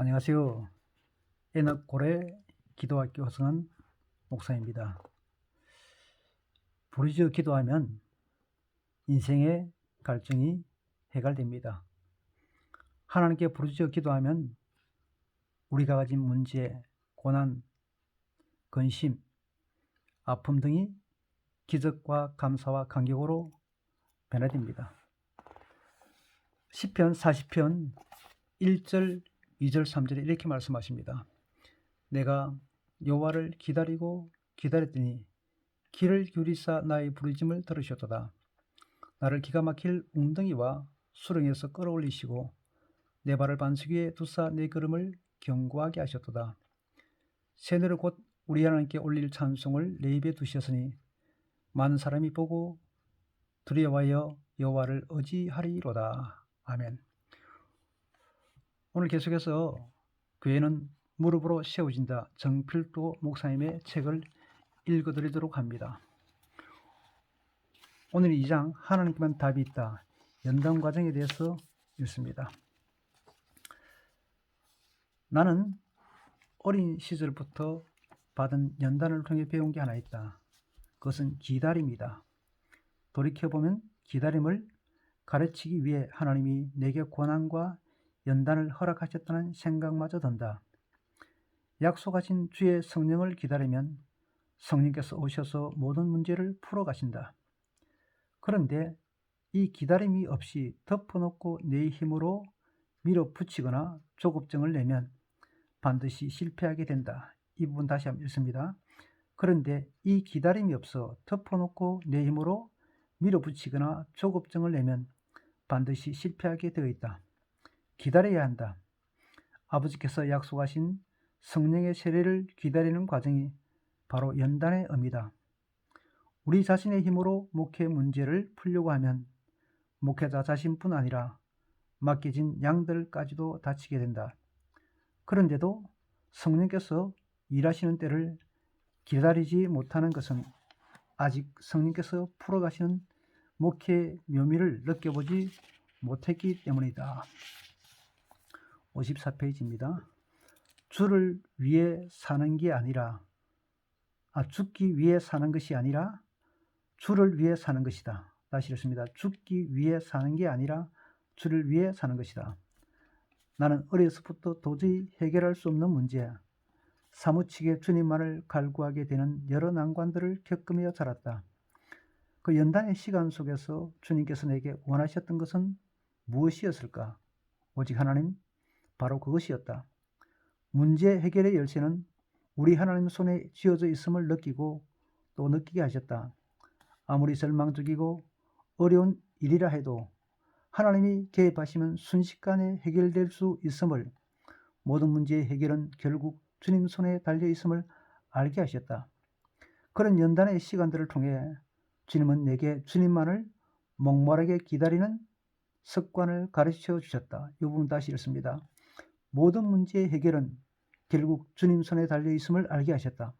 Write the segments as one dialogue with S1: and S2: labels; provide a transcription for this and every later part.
S1: 안녕하세요. 애낙고래 기도학교 허승한 목사입니다. 부르짖어 기도하면 인생의 갈증이 해결됩니다. 하나님께 부르짖어 기도하면 우리가 가진 문제, 고난, 근심, 아픔 등이 기적과 감사와 감격으로 변화됩니다. 시편 40편 1절 2절 3절에 이렇게 말씀하십니다. 내가 여호와를 기다리고 기다렸더니 귀를 기울이사 나의 부르짐을 들으셨도다. 나를 기가 막힐 웅덩이와 수렁에서 끌어올리시고 내 발을 반석 위에 두사 내 걸음을 견고하게 하셨도다. 새누를 곧 우리 하나님께 올릴 찬송을 내 입에 두셨으니 많은 사람이 보고 두려워하여 여호와를 의지하리로다. 아멘. 오늘 계속해서 교회는 무릎으로 세워진다 정필도 목사님의 책을 읽어드리도록 합니다. 오늘 2장 하나님께만 답이 있다 연단 과정에 대해서 읽습니다. 나는 어린 시절부터 받은 연단을 통해 배운 게 하나 있다. 그것은 기다림이다. 돌이켜보면 기다림을 가르치기 위해 하나님이 내게 고난과 연단을 허락하셨다는 생각마저 든다. 약속하신 주의 성령을 기다리면 성령께서 오셔서 모든 문제를 풀어가신다. 그런데 이 기다림이 없이 덮어놓고 내 힘으로 밀어붙이거나 조급증을 내면 반드시 실패하게 된다. 이 부분 다시 한번 읽습니다. 그런데 이 기다림이 없어 덮어놓고 내 힘으로 밀어붙이거나 조급증을 내면 반드시 실패하게 되어 있다. 기다려야 한다. 아버지께서 약속하신 성령의 세례를 기다리는 과정이 바로 연단의 의미다. 우리 자신의 힘으로 목회 문제를 풀려고 하면 목회자 자신뿐 아니라 맡겨진 양들까지도 다치게 된다. 그런데도 성령께서 일하시는 때를 기다리지 못하는 것은 아직 성령께서 풀어가시는 목회 묘미를 느껴보지 못했기 때문이다. 54페이지입니다. 주를 위해 사는 게 아니라 아, 죽기 위해 사는 것이 아니라 주를 위해 사는 것이다. 다시 읽습니다. 죽기 위해 사는 게 아니라 주를 위해 사는 것이다. 나는 어려서부터 도저히 해결할 수 없는 문제, 사무치게 주님만을 갈구하게 되는 여러 난관들을 겪으며 자랐다. 그 연단의 시간 속에서 주님께서 내게 원하셨던 것은 무엇이었을까? 오직 하나님, 바로 그것이었다. 문제 해결의 열쇠는 우리 하나님 손에 쥐어져 있음을 느끼고 또 느끼게 하셨다. 아무리 절망적이고 어려운 일이라 해도 하나님이 개입하시면 순식간에 해결될 수 있음을 모든 문제의 해결은 결국 주님 손에 달려 있음을 알게 하셨다. 그런 연단의 시간들을 통해 주님은 내게 주님만을 목마르게 기다리는 습관을 가르쳐 주셨다. 이 부분 다시 읽습니다. 모든 문제의 해결은 결국 주님 손에 달려 있음을 알게 하셨다.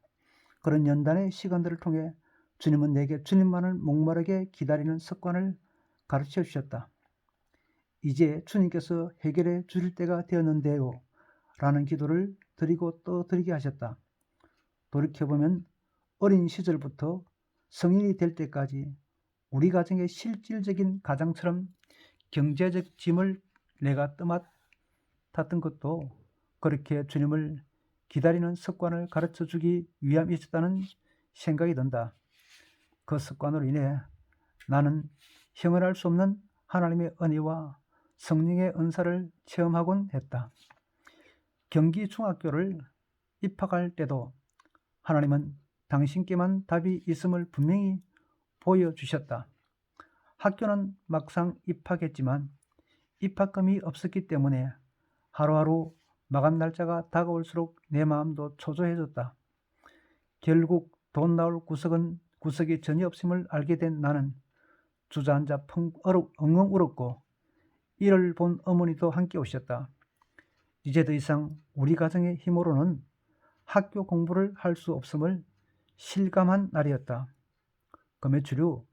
S1: 그런 연단의 시간들을 통해 주님은 내게 주님만을 목마르게 기다리는 습관을 가르쳐 주셨다. 이제 주님께서 해결해 주실 때가 되었는데요. 라는 기도를 드리고 또 드리게 하셨다. 돌이켜보면 어린 시절부터 성인이 될 때까지 우리 가정의 실질적인 가장처럼 경제적 짐을 내가 떠맡 았던 것도 그렇게 주님을 기다리는 습관을 가르쳐 주기 위함이었다는 생각이 든다. 그 습관으로 인해 나는 형언할 수 없는 하나님의 은혜와 성령의 은사를 체험하곤 했다. 경기 중학교를 입학할 때도 하나님은 당신께만 답이 있음을 분명히 보여주셨다. 학교는 막상 입학했지만 입학금이 없었기 때문에 하루하루 마감 날짜가 다가올수록 내 마음도 초조해졌다. 결국 돈 나올 구석은 구석이 전혀 없음을 알게 된 나는 주저앉아 펑 엉엉 울었고 이를 본 어머니도 함께 오셨다. 이제 더 이상 우리 가정의 힘으로는 학교 공부를 할 수 없음을 실감한 날이었다. 그 며칠 후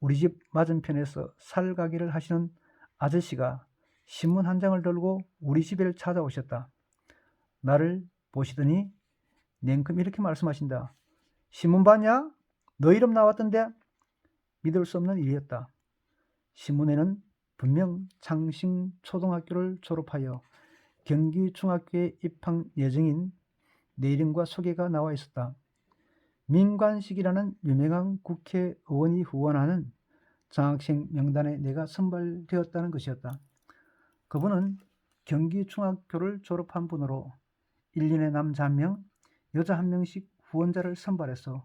S1: 우리 집 맞은편에서 살가기를 하시는 아저씨가 신문 한 장을 들고 우리 집에 찾아오셨다. 나를 보시더니 냉큼 이렇게 말씀하신다. 신문 봤냐? 너 이름 나왔던데? 믿을 수 없는 일이었다. 신문에는 분명 창신 초등학교를 졸업하여 경기 중학교에 입학 예정인 내 이름과 소개가 나와 있었다. 민관식이라는 유명한 국회의원이 후원하는 장학생 명단에 내가 선발되었다는 것이었다. 그분은 경기 중학교를 졸업한 분으로 1년에 남자 한 명, 여자 한 명씩 후원자를 선발해서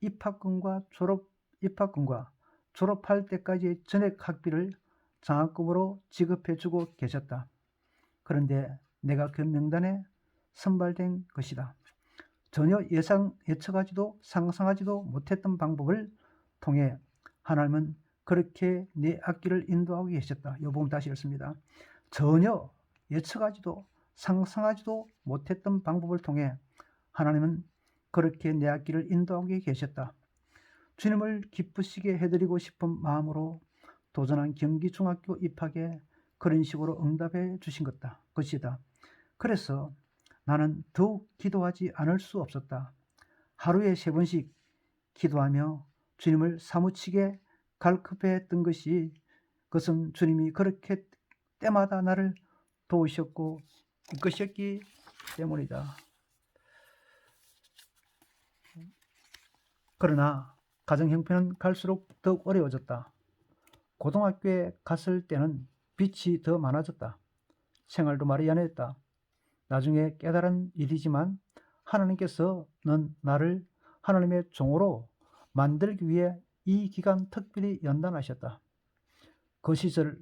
S1: 입학금과 졸업 입학금과 졸업할 때까지의 전액 학비를 장학금으로 지급해주고 계셨다. 그런데 내가 그 명단에 선발된 것이다. 전혀 예상 예측하지도 상상하지도 못했던 방법을 통해 하나님은 그렇게 내 앞길을 인도하고 계셨다. 이 부분 다시 읽습니다. 전혀 예측하지도 상상하지도 못했던 방법을 통해 하나님은 그렇게 내 앞길을 인도하고 계셨다. 주님을 기쁘시게 해드리고 싶은 마음으로 도전한 경기중학교 입학에 그런 식으로 응답해 주신 것다. 것이다. 그래서 나는 더욱 기도하지 않을 수 없었다. 하루에 세 번씩 기도하며 주님을 사무치게 갈급했던 것이 그것은 주님이 그렇게 때마다 나를 도우셨고 이것이었기 때문이다. 그러나 가정 형편은 갈수록 더욱 어려워졌다. 고등학교에 갔을 때는 빛이 더 많아졌다. 생활도 말이 안 했다. 나중에 깨달은 일이지만 하나님께서 는 나를 하나님의 종으로 만들기 위해 이 기간 특별히 연단하셨다. 그 시절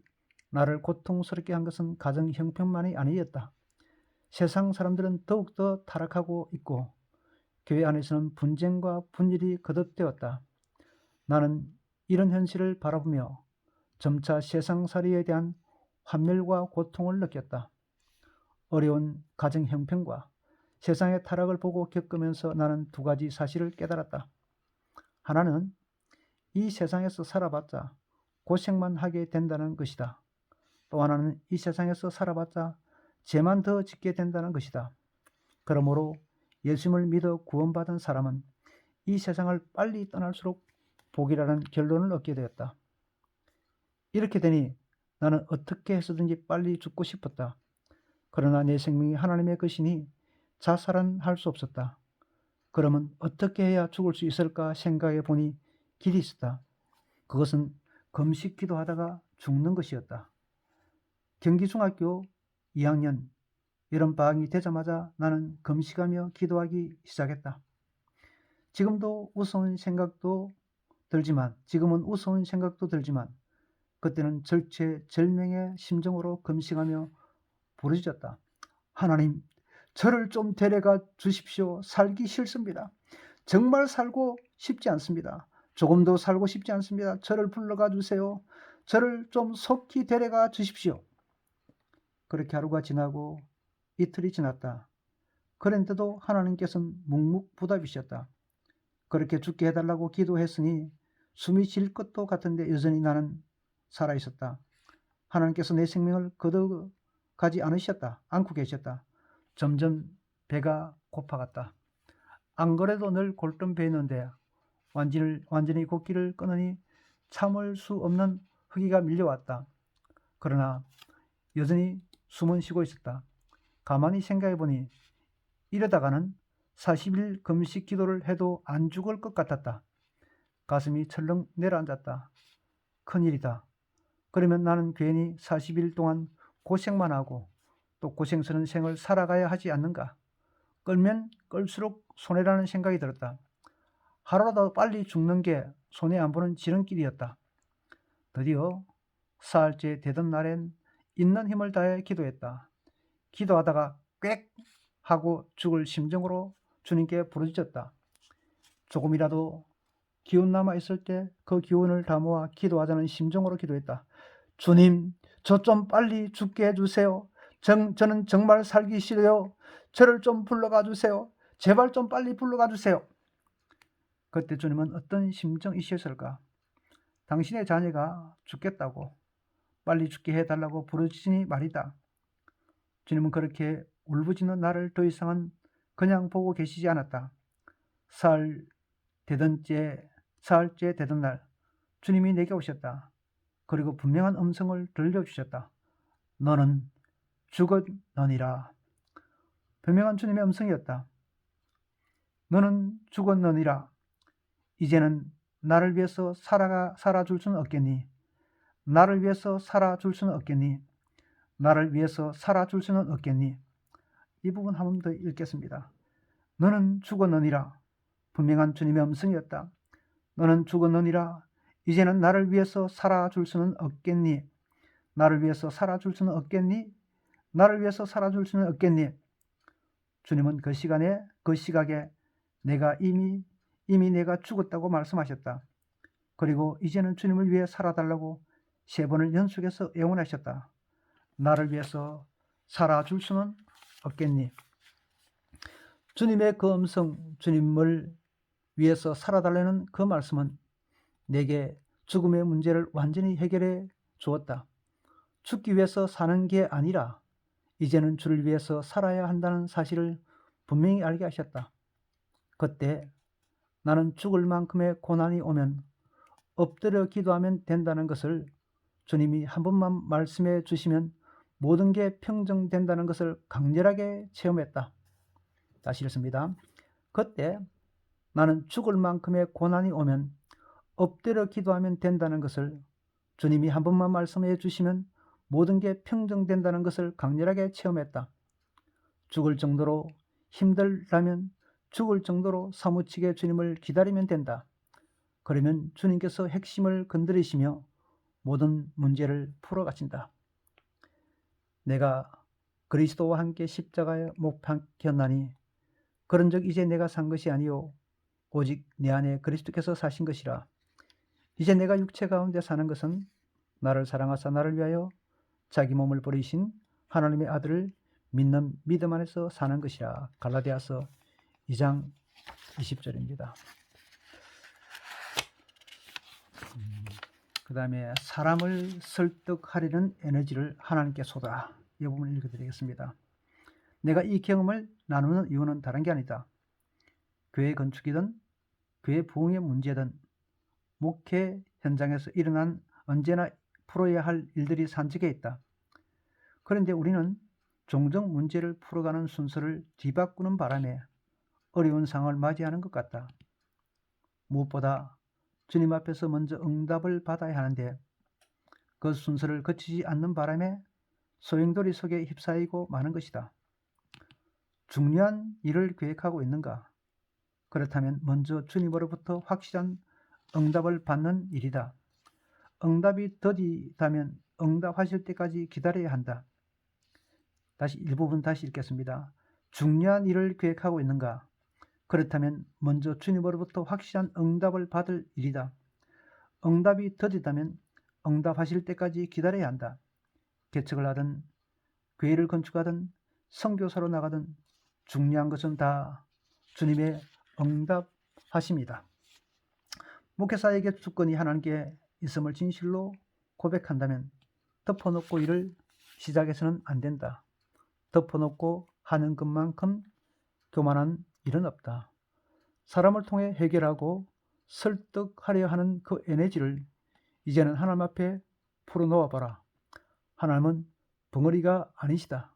S1: 나를 고통스럽게 한 것은 가정 형편만이 아니었다. 세상 사람들은 더욱더 타락하고 있고 교회 안에서는 분쟁과 분열이 거듭되었다. 나는 이런 현실을 바라보며 점차 세상살이에 대한 환멸과 고통을 느꼈다. 어려운 가정 형편과 세상의 타락을 보고 겪으면서 나는 두 가지 사실을 깨달았다. 하나는 이 세상에서 살아봤자 고생만 하게 된다는 것이다. 또 하나는 이 세상에서 살아봤자 죄만 더 짓게 된다는 것이다. 그러므로 예수님을 믿어 구원받은 사람은 이 세상을 빨리 떠날수록 복이라는 결론을 얻게 되었다. 이렇게 되니 나는 어떻게 해서든지 빨리 죽고 싶었다. 그러나 내 생명이 하나님의 것이니 자살은 할 수 없었다. 그러면 어떻게 해야 죽을 수 있을까 생각해 보니 길이 있었다. 그것은 금식 기도하다가 죽는 것이었다. 경기중학교 2학년 여름방학이 되자마자 나는 금식하며 기도하기 시작했다. 지금도 우스운 생각도 들지만 지금은 우스운 생각도 들지만 그때는 절체절명의 심정으로 금식하며 부르짖었다. 하나님, 저를 좀 데려가 주십시오. 살기 싫습니다. 정말 살고 싶지 않습니다. 조금도 살고 싶지 않습니다. 저를 불러가 주세요. 저를 좀 속히 데려가 주십시오. 그렇게 하루가 지나고 이틀이 지났다. 그런데도 하나님께서는 묵묵부답이셨다. 그렇게 죽게 해달라고 기도했으니 숨이 질 것도 같은데 여전히 나는 살아 있었다. 하나님께서 내 생명을 거둬가지 않으셨다. 안고 계셨다. 점점 배가 고파갔다. 안 그래도 늘 골든 배였는데 완전히, 완전히 걷기를 끊으니 참을 수 없는 허기가 밀려왔다. 그러나 여전히 숨은 쉬고 있었다. 가만히 생각해 보니 이러다가는 40일 금식 기도를 해도 안 죽을 것 같았다. 가슴이 철렁 내려앉았다. 큰일이다. 그러면 나는 괜히 40일 동안 고생만 하고 또 고생스러운 생을 살아가야 하지 않는가? 끌면 끌수록 손해라는 생각이 들었다. 하루라도 빨리 죽는 게 손해 안 보는 지름길이었다. 드디어 사흘째 되던 날엔 있는 힘을 다해 기도했다. 기도하다가 꽥 하고 죽을 심정으로 주님께 부르짖었다. 조금이라도 기운 남아 있을 때 그 기운을 다 모아 기도하자는 심정으로 기도했다. 주님, 저 좀 빨리 죽게 해주세요. 정, 저는 정말 살기 싫어요. 저를 좀 불러가 주세요. 제발 좀 빨리 불러가 주세요. 그때 주님은 어떤 심정이셨을까? 당신의 자녀가 죽겠다고 빨리 죽게 해달라고 부르짖으니 말이다. 주님은 그렇게 울부짖는 나를 더 이상은 그냥 보고 계시지 않았다. 사흘 되던 째, 사흘째 되던 날 주님이 내게 오셨다. 그리고 분명한 음성을 들려주셨다. 너는 죽었느니라. 분명한 주님의 음성이었다. 너는 죽었느니라. 이제는 나를 위해서 살아가 살아줄 수는 없겠니? 나를 위해서 살아줄 수는 없겠니? 나를 위해서 살아줄 수는 없겠니? 이 부분 한 번 더 읽겠습니다. 너는 죽었느니라. 분명한 주님의 음성이었다. 너는 죽었느니라. 이제는 나를 위해서 살아줄 수는 없겠니? 나를 위해서 살아줄 수는 없겠니? 나를 위해서 살아줄 수는 없겠니? 주님은 그 시간에 그 시각에 내가 이미 이미 내가 죽었다고 말씀하셨다. 그리고 이제는 주님을 위해 살아달라고 세 번을 연속해서 애원하셨다. 나를 위해서 살아줄 수는 없겠니? 주님의 그 음성, 주님을 위해서 살아달라는 그 말씀은 내게 죽음의 문제를 완전히 해결해 주었다. 죽기 위해서 사는 게 아니라 이제는 주를 위해서 살아야 한다는 사실을 분명히 알게 하셨다. 그때 나는 죽을 만큼의 고난이 오면 엎드려 기도하면 된다는 것을 주님이 한 번만 말씀해 주시면 모든 게 평정된다는 것을 강렬하게 체험했다. 다시 읽습니다. 그때 나는 죽을 만큼의 고난이 오면 엎드려 기도하면 된다는 것을 주님이 한 번만 말씀해 주시면 모든 게 평정된다는 것을 강렬하게 체험했다. 죽을 정도로 힘들다면 죽을 정도로 사무치게 주님을 기다리면 된다. 그러면 주님께서 핵심을 건드리시며 모든 문제를 풀어가신다. 내가 그리스도와 함께 십자가에 못 박혔나니 그런 적 이제 내가 산 것이 아니요 오직 내 안에 그리스도께서 사신 것이라. 이제 내가 육체 가운데 사는 것은 나를 사랑하사 나를 위하여 자기 몸을 버리신 하나님의 아들을 믿는 믿음 안에서 사는 것이라. 갈라디아서 2장 20절입니다. 그 다음에 사람을 설득하려는 에너지를 하나님께 쏟아. 이 부분을 읽어드리겠습니다. 내가 이 경험을 나누는 이유는 다른 게 아니다. 교회 건축이든 교회 부흥의 문제든 목회 현장에서 일어난 언제나 풀어야 할 일들이 산적에 있다. 그런데 우리는 종종 문제를 풀어가는 순서를 뒤바꾸는 바람에 어려운 상황을 맞이하는 것 같다. 무엇보다 주님 앞에서 먼저 응답을 받아야 하는데 그 순서를 거치지 않는 바람에 소용돌이 속에 휩싸이고 마는 것이다. 중요한 일을 계획하고 있는가? 그렇다면 먼저 주님으로부터 확실한 응답을 받는 일이다. 응답이 더디다면 응답하실 때까지 기다려야 한다. 다시 일부분 다시 읽겠습니다. 중요한 일을 계획하고 있는가? 그렇다면 먼저 주님으로부터 확실한 응답을 받을 일이다. 응답이 더디다면 응답하실 때까지 기다려야 한다. 개척을 하든 교회를 건축하든 선교사로 나가든 중요한 것은 다 주님의 응답하십니다. 목회사에게 주권이 하나님께 있음을 진실로 고백한다면 덮어놓고 일을 시작해서는 안 된다. 덮어놓고 하는 것만큼 교만한 일은 없다. 사람을 통해 해결하고 설득하려 하는 그 에너지를 이제는 하나님 앞에 풀어놓아 봐라. 하나님은 벙어리가 아니시다.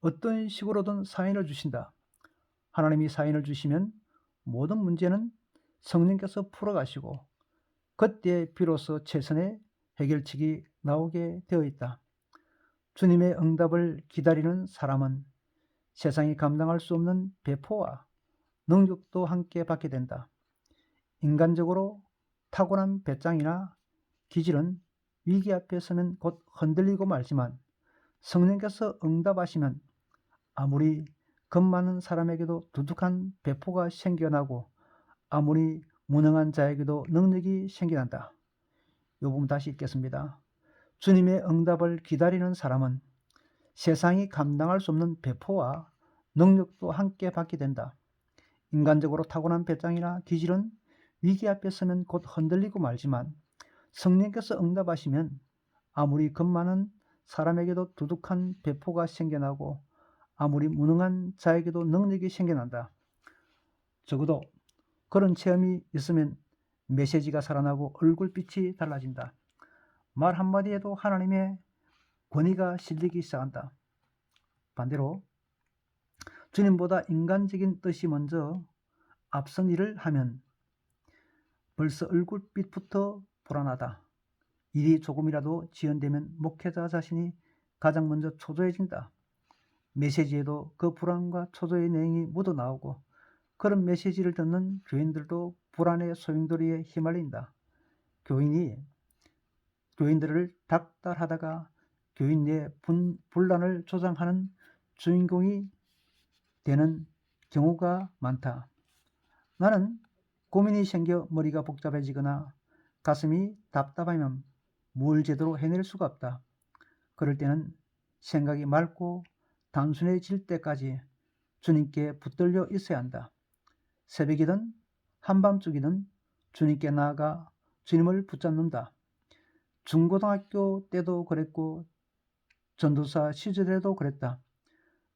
S1: 어떤 식으로든 사인을 주신다. 하나님이 사인을 주시면 모든 문제는 성령께서 풀어가시고 그때 비로소 최선의 해결책이 나오게 되어 있다. 주님의 응답을 기다리는 사람은 세상이 감당할 수 없는 배포와 능력도 함께 받게 된다. 인간적으로 타고난 배짱이나 기질은 위기 앞에 서면 곧 흔들리고 말지만 성령께서 응답하시면 아무리 겁 많은 사람에게도 두둑한 배포가 생겨나고 아무리 무능한 자에게도 능력이 생겨난다. 이 부분 다시 읽겠습니다. 주님의 응답을 기다리는 사람은 세상이 감당할 수 없는 배포와 능력도 함께 받게 된다. 인간적으로 타고난 배짱이나 기질은 위기 앞에 서면 곧 흔들리고 말지만 성령께서 응답하시면 아무리 겁 많은 사람에게도 두둑한 배포가 생겨나고 아무리 무능한 자에게도 능력이 생겨난다. 적어도 그런 체험이 있으면 메시지가 살아나고 얼굴빛이 달라진다. 말 한마디에도 하나님의 권위가 실리기 시작한다. 반대로 주님보다 인간적인 뜻이 먼저 앞선 일을 하면 벌써 얼굴빛부터 불안하다. 일이 조금이라도 지연되면 목회자 자신이 가장 먼저 초조해진다. 메시지에도 그 불안과 초조의 내용이 묻어 나오고 그런 메시지를 듣는 교인들도 불안의 소용돌이에 휘말린다. 교인이 교인들을 닥달하다가 교인 내 분, 분란을 조장하는 주인공이 되는 경우가 많다. 나는 고민이 생겨 머리가 복잡해지거나 가슴이 답답하면 뭘 제대로 해낼 수가 없다. 그럴 때는 생각이 맑고 단순해질 때까지 주님께 붙들려 있어야 한다. 새벽이든 한밤중이든 주님께 나아가 주님을 붙잡는다. 중고등학교 때도 그랬고 전도사 시절에도 그랬다.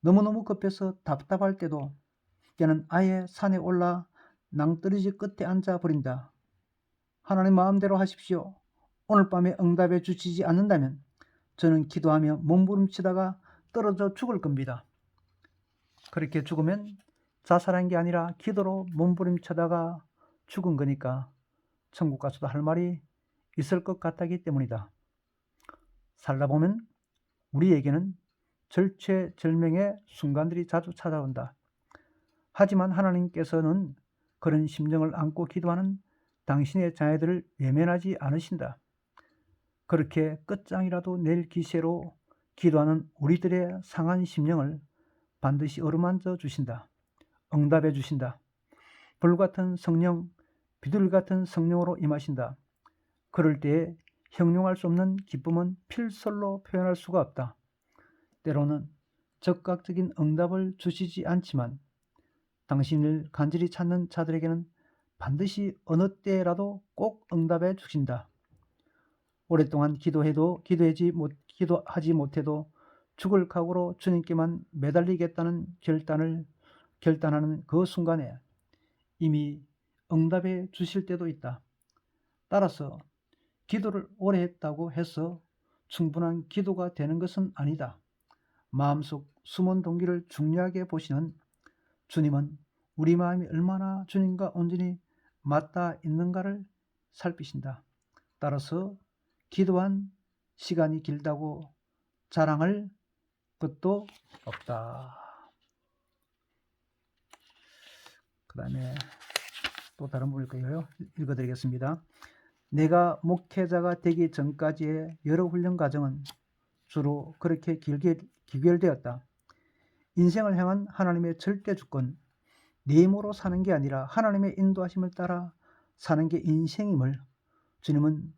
S1: 너무너무 급해서 답답할 때도 때는 아예 산에 올라 낭떠러지 끝에 앉아 버린다. 하나님 마음대로 하십시오. 오늘 밤에 응답해 주시지 않는다면 저는 기도하며 몸부림치다가 떨어져 죽을 겁니다. 그렇게 죽으면 자살한 게 아니라 기도로 몸부림치다가 죽은 거니까 천국 가서도 할 말이 있을 것 같았기 때문이다. 살다 보면 우리에게는 절체절명의 순간들이 자주 찾아온다. 하지만 하나님께서는 그런 심정을 안고 기도하는 당신의 자녀들을 외면하지 않으신다. 그렇게 끝장이라도 낼 기세로 기도하는 우리들의 상한 심령을 반드시 어루만져 주신다. 응답해 주신다. 불 같은 성령, 비둘 같은 성령으로 임하신다. 그럴 때에 형용할 수 없는 기쁨은 필설로 표현할 수가 없다. 때로는 적극적인 응답을 주시지 않지만 당신을 간절히 찾는 자들에게는 반드시 어느 때라도 꼭 응답해 주신다. 오랫동안 기도해도 기도하지 못 기도하지 못해도 죽을 각오로 주님께만 매달리겠다는 결단을 결단하는 그 순간에 이미 응답해 주실 때도 있다. 따라서 기도를 오래 했다고 해서 충분한 기도가 되는 것은 아니다. 마음속 숨은 동기를 중요하게 보시는 주님은 우리 마음이 얼마나 주님과 온전히 맞닿아 있는가를 살피신다. 따라서 기도한 시간이 길다고 자랑할 것도 없다. 그 다음에 또 다른 부분일 거예요. 읽어드리겠습니다. 내가 목회자가 되기 전까지의 여러 훈련 과정은 주로 그렇게 길게 기결되었다. 인생을 향한 하나님의 절대 주권, 내 힘으로 사는 게 아니라 하나님의 인도하심을 따라 사는 게 인생임을 주님은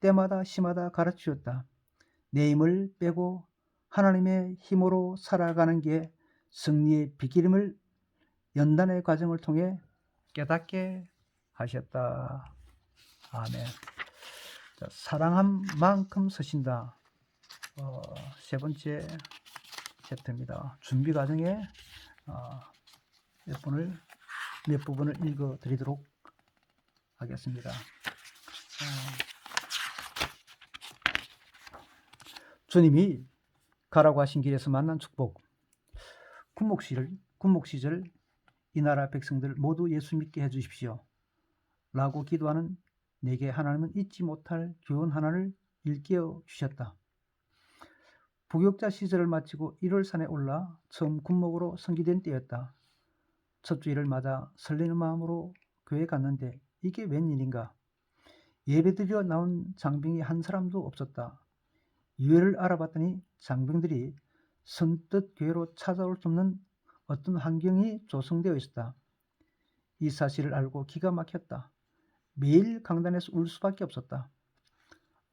S1: 때마다 시마다 가르치셨다. 내 힘을 빼고 하나님의 힘으로 살아가는 게 승리의 비기림을 연단의 과정을 통해 깨닫게 하셨다. 아멘. 자, 사랑한 만큼 서신다. 어, 세 번째 챕터입니다. 준비 과정에 어, 몇 분을 몇 부분을 읽어 드리도록 하겠습니다. 어, 주님이 가라고 하신 길에서 만난 축복. 군목 시절, 군목 시절 이 나라 백성들 모두 예수 믿게 해 주십시오. 라고 기도하는 내게 하나님은 잊지 못할 교훈 하나를 일깨워 주셨다. 부격자 시절을 마치고 1월 산에 올라 처음 군목으로 성기된 때였다. 첫 주일을 맞아 설레는 마음으로 교회 갔는데 이게 웬일인가? 예배드려 나온 장병이 한 사람도 없었다. 이유를 알아봤더니 장병들이 선뜻 교회로 찾아올 수 없는 어떤 환경이 조성되어 있었다. 이 사실을 알고 기가 막혔다. 매일 강단에서 울 수밖에 없었다.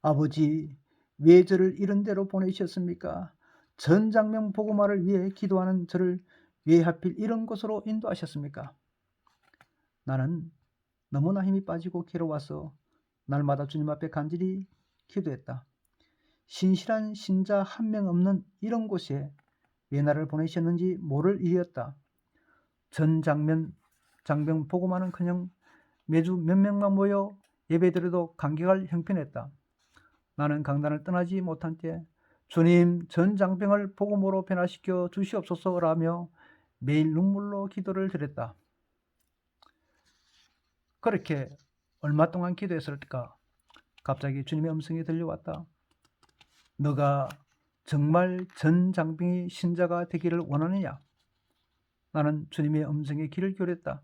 S1: 아버지, 왜 저를 이런 데로 보내셨습니까? 전 장명 보고마를 위해 기도하는 저를 왜 하필 이런 곳으로 인도하셨습니까? 나는 너무나 힘이 빠지고 괴로워서 날마다 주님 앞에 간절히 기도했다. 신실한 신자 한 명 없는 이런 곳에 왜 나를 보내셨는지 모를 일이었다. 전 장면, 장병 보고만은커녕 매주 몇 명만 모여 예배드려도 감격할 형편했다. 나는 강단을 떠나지 못한 때 주님 전 장병을 복음으로 변화시켜 주시옵소서라며 매일 눈물로 기도를 드렸다. 그렇게 얼마 동안 기도했을까? 갑자기 주님의 음성이 들려왔다. 너가 정말 전 장병이 신자가 되기를 원하느냐? 나는 주님의 음성에 귀를 기울였다.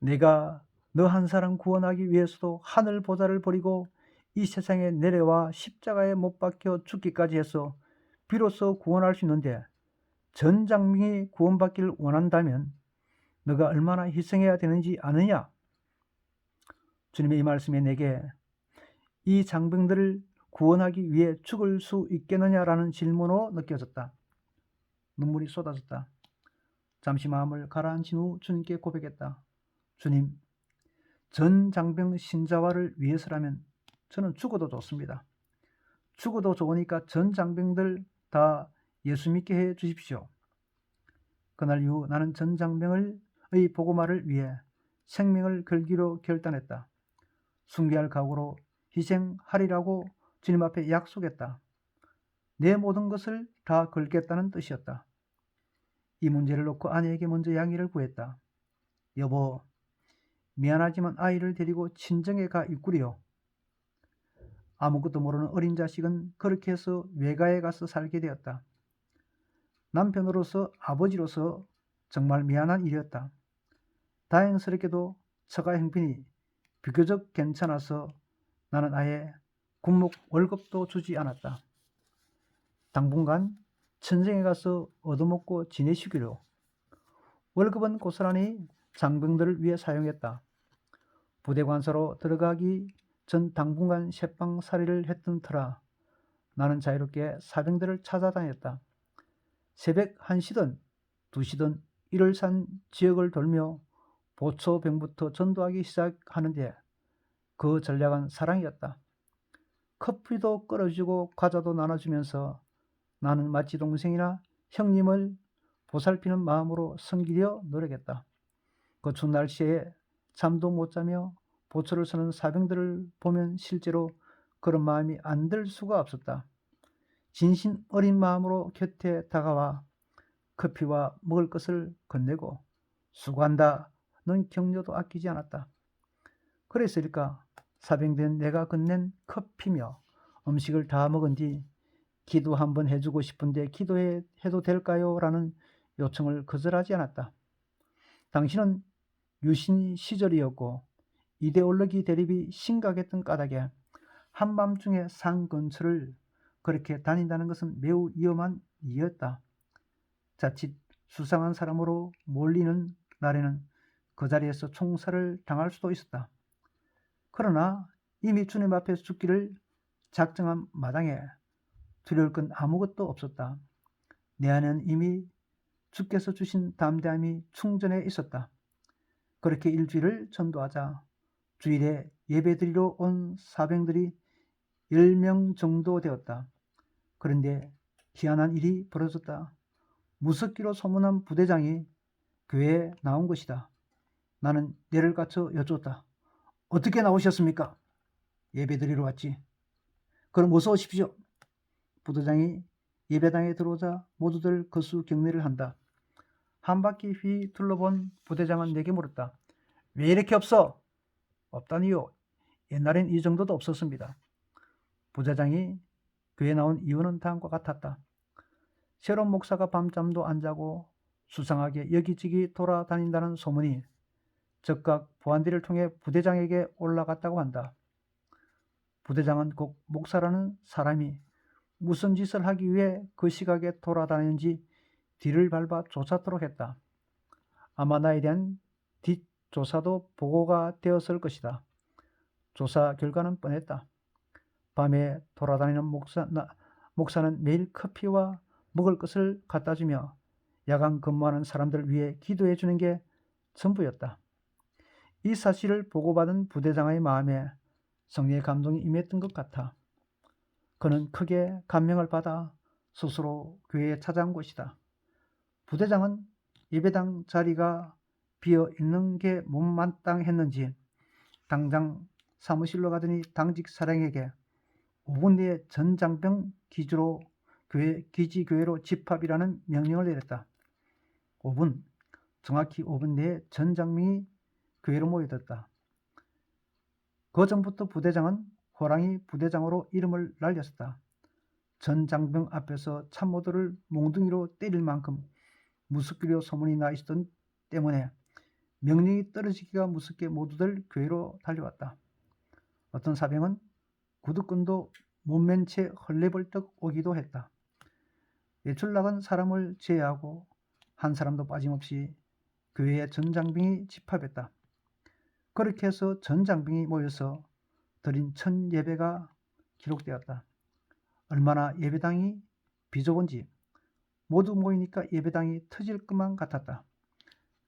S1: 내가 너 한 사람 구원하기 위해서도 하늘 보좌를 버리고 이 세상에 내려와 십자가에 못 박혀 죽기까지 해서 비로소 구원할 수 있는데 전 장병이 구원받기를 원한다면 너가 얼마나 희생해야 되는지 아느냐? 주님의 이 말씀에 내게 이 장병들을 구원하기 위해 죽을 수 있겠느냐라는 질문으로 느껴졌다. 눈물이 쏟아졌다. 잠시 마음을 가라앉힌 후 주님께 고백했다. 주님, 전 장병 신자와를 위해서라면 저는 죽어도 좋습니다. 죽어도 좋으니까 전 장병들 다 예수 믿게 해 주십시오. 그날 이후 나는 전 장병의 보고말을 위해 생명을 걸기로 결단했다. 숭배할 각오로 희생하리라고 주님 앞에 약속했다. 내 모든 것을 다 걸겠다는 뜻이었다. 이 문제를 놓고 아내에게 먼저 양해를 구했다. 여보, 미안하지만 아이를 데리고 친정에 가 있구려. 아무것도 모르는 어린 자식은 그렇게 해서 외가에 가서 살게 되었다. 남편으로서 아버지로서 정말 미안한 일이었다. 다행스럽게도 처가 형편이 비교적 괜찮아서 나는 아예 군목 월급도 주지 않았다. 당분간 천정에 가서 얻어먹고 지내시기로 월급은 고스란히 장병들을 위해 사용했다. 부대관사로 들어가기 전 당분간 셋방살이를 했던 터라 나는 자유롭게 사병들을 찾아다녔다. 새벽 1시든 2시든 일월산 지역을 돌며 보초병부터 전도하기 시작하는데 그 전략은 사랑이었다. 커피도 끓여주고 과자도 나눠주면서 나는 마치 동생이나 형님을 보살피는 마음으로 섬기려 노력했다. 그 추운 날씨에 잠도 못 자며 보초를 서는 사병들을 보면 실제로 그런 마음이 안 들 수가 없었다. 진심 어린 마음으로 곁에 다가와 커피와 먹을 것을 건네고 수고한다는 격려도 아끼지 않았다. 그랬으니까 사병된 내가 건넨 커피며 음식을 다 먹은 뒤 기도 한번 해주고 싶은데 기도해도 될까요? 라는 요청을 거절하지 않았다. 당신은 유신 시절이었고 이데올로기 대립이 심각했던 까닭에 한밤중에 산 근처를 그렇게 다닌다는 것은 매우 위험한 일이었다. 자칫 수상한 사람으로 몰리는 날에는 그 자리에서 총살을 당할 수도 있었다. 그러나 이미 주님 앞에서 죽기를 작정한 마당에 두려울 건 아무것도 없었다. 내 안에는 이미 주께서 주신 담대함이 충전해 있었다. 그렇게 일주일을 전도하자 주일에 예배드리러 온 사병들이 10명 정도 되었다. 그런데 희한한 일이 벌어졌다. 무섭기로 소문난 부대장이 교회에 나온 것이다. 나는 뇌를 갖춰 여쭈었다. 어떻게 나오셨습니까? 예배드리러 왔지. 그럼 어서 오십시오. 부대장이 예배당에 들어오자 모두들 거수 경례를 한다. 한 바퀴 휘 둘러본 부대장은 내게 물었다. 왜 이렇게 없어? 없다니요. 옛날엔 이 정도도 없었습니다. 부대장이 교회 나온 이유는 다음과 같았다. 새로운 목사가 밤잠도 안 자고 수상하게 여기저기 돌아다닌다는 소문이 즉각 보안대를 통해 부대장에게 올라갔다고 한다. 부대장은 꼭 목사라는 사람이 무슨 짓을 하기 위해 그 시각에 돌아다니는지 뒤를 밟아 조사토록 했다. 아마 나에 대한 뒷 조사도 보고가 되었을 것이다. 조사 결과는 뻔했다. 밤에 돌아다니는 목사, 나, 목사는 매일 커피와 먹을 것을 갖다 주며 야간 근무하는 사람들을 위해 기도해 주는 게 전부였다. 이 사실을 보고받은 부대장의 마음에 성령의 감동이 임했던 것 같아. 그는 크게 감명을 받아 스스로 교회에 찾아온 것이다. 부대장은 예배당 자리가 비어 있는 게 못마땅했는지 당장 사무실로 가더니 당직 사령에게 5분 내에 전장병 기지로 교회 기지 교회로 집합이라는 명령을 내렸다. 5분 정확히 5분 내에 전장병이 교회로 모여들었다. 그 전부터 부대장은 호랑이 부대장으로 이름을 날렸었다. 전장병 앞에서 참모들을 몽둥이로 때릴 만큼 무섭기로 소문이 나 있었던 때문에 명령이 떨어지기가 무섭게 모두들 교회로 달려왔다. 어떤 사병은 구두끈도 못 맨 채 헐레벌떡 오기도 했다. 외출 나간 사람을 제외하고 한 사람도 빠짐없이 교회에 전장병이 집합했다. 그렇게 해서 전 장병이 모여서 드린 첫 예배가 기록되었다. 얼마나 예배당이 비좁은지 모두 모이니까 예배당이 터질 것만 같았다.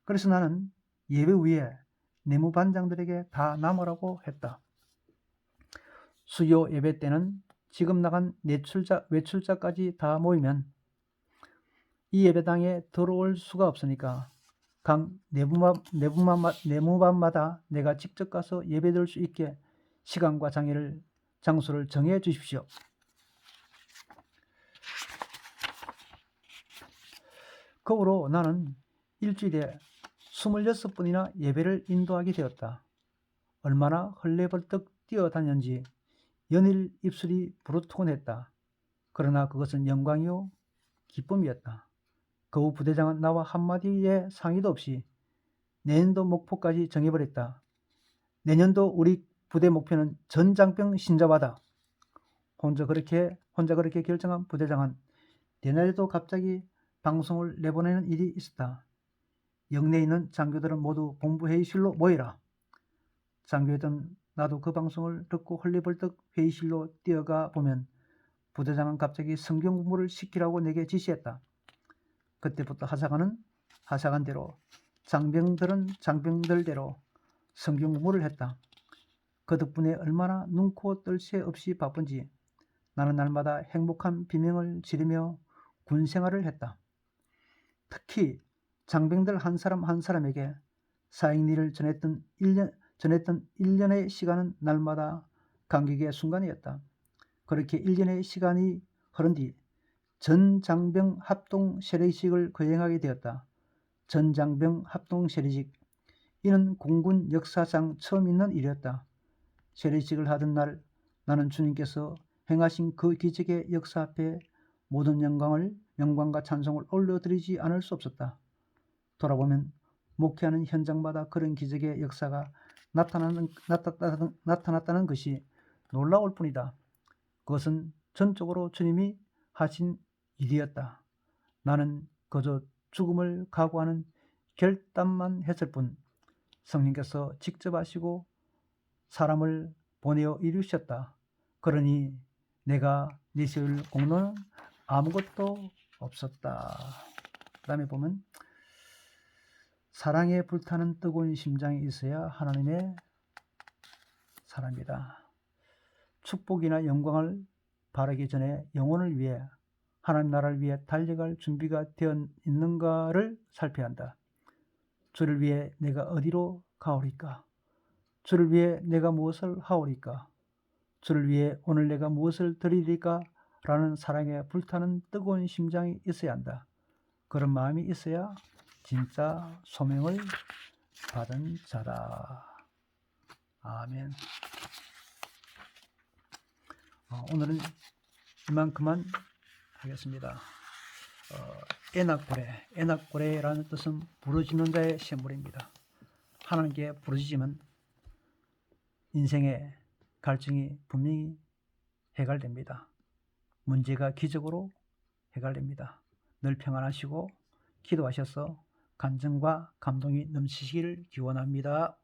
S1: 그래서 나는 예배 후에 내무반장들에게 다 남으라고 했다. 수요 예배 때는 지금 나간 내출자, 외출자까지 다 모이면 이 예배당에 들어올 수가 없으니까 각 내부만, 내부만, 내무반마다 내가 직접 가서 예배드릴 수 있게 시간과 장애를, 장소를 정해 주십시오. 그 후로 나는 일주일에 26번이나 예배를 인도하게 되었다. 얼마나 헐레벌떡 뛰어다녔는지 연일 입술이 부르트곤 했다. 그러나 그것은 영광이요 기쁨이었다. 그후 부대장은 나와 한마디의 상의도 없이 내년도 목표까지 정해버렸다. 내년도 우리 부대 목표는 전장병 신자화다. 혼자 그렇게 혼자 그렇게 결정한 부대장은 대낮에도 갑자기 방송을 내보내는 일이 있었다. 영내에 있는 장교들은 모두 본부 회의실로 모여라. 장교였던 나도 그 방송을 듣고 헐리벌떡 회의실로 뛰어가 보면 부대장은 갑자기 성경 공부를 시키라고 내게 지시했다. 그때부터 하사관은 하사관대로 장병들은 장병들대로 성경 공부를 했다. 그 덕분에 얼마나 눈코 뜰 새 없이 바쁜지 나는 날마다 행복한 비명을 지르며 군 생활을 했다. 특히 장병들 한 사람 한 사람에게 사형 일을 전했던 1년, 전했던 1년의 시간은 날마다 감격의 순간이었다. 그렇게 1년의 시간이 흐른 뒤 전장병 합동 세례식을 거행하게 되었다. 전장병 합동 세례식. 이는 공군 역사상 처음 있는 일이었다. 세례식을 하던 날 나는 주님께서 행하신 그 기적의 역사 앞에 모든 영광을 영광과 찬송을 올려드리지 않을 수 없었다. 돌아보면 목회하는 현장마다 그런 기적의 역사가 나타나는, 나타났다는, 나타났다는 것이 놀라울 뿐이다. 그것은 전적으로 주님이 하신 일이었다. 나는 그저 죽음을 각오하는 결단만 했을 뿐 성령께서 직접 하시고 사람을 보내어 이루셨다. 그러니 내가 내세울 공로는 아무것도 없었다. 그 다음에 보면 사랑에 불타는 뜨거운 심장이 있어야 하나님의 사람이다. 축복이나 영광을 바라기 전에 영혼을 위해 하나님 나라를 위해 달려갈 준비가 되어 있는가를 살펴야 한다. 주를 위해 내가 어디로 가오리까? 주를 위해 내가 무엇을 하오리까? 주를 위해 오늘 내가 무엇을 드리리까? 라는 사랑에 불타는 뜨거운 심장이 있어야 한다. 그런 마음이 있어야 진짜 소명을 받은 자다. 아멘. 어, 오늘은 이만큼만 하겠습니다. 어, 에낙고레, 에낙고레라는 뜻은 부르짖는 자의 샘물입니다. 하나님께 부르짖으면 인생의 갈증이 분명히 해결됩니다. 문제가 기적으로 해결됩니다. 늘 평안하시고 기도하셔서 간증과 감동이 넘치시기를 기원합니다.